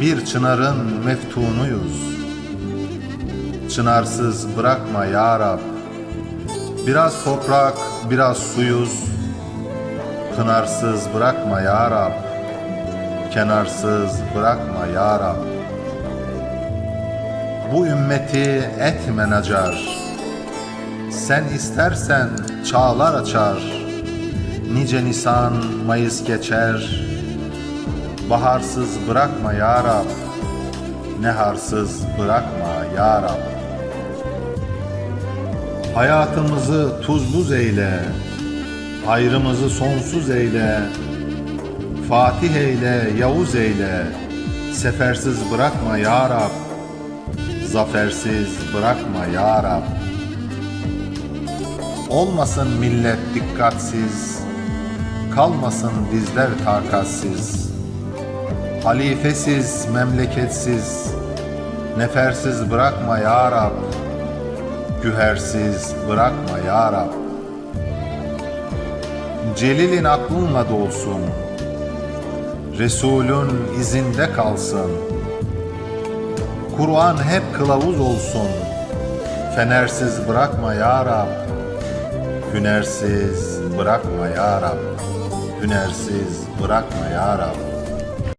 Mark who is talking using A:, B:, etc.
A: Bir çınarın meftunuyuz. Çınarsız bırakma ya Rab. Biraz toprak, biraz suyuz. Kınarsız bırakma ya Rab. Kenarsız bırakma ya Rab. Bu ümmeti etme nacar. Sen istersen çağlar açar. Nice Nisan, Mayıs geçer. Baharsız bırakma ya Rab. Neharsız bırakma ya Rab. Hayatımızı tuz buz eyle. Hayrımızı sonsuz eyle. Fatih eyle, Yavuz eyle. Sefersiz bırakma ya Rab. Zafersiz bırakma ya Rab. Olmasın millet dikkatsiz, kalmasın dizler takatsiz. Halifesiz, memleketsiz, nefersiz bırakma ya Rab. Gühersiz bırakma ya Rab. Celil'in aklınla dolsun, Resulün izinde kalsın. Kur'an hep kılavuz olsun, Fenersiz bırakma ya Rab. Hünersiz bırakma ya Rab. Hünersiz bırakma ya Rab.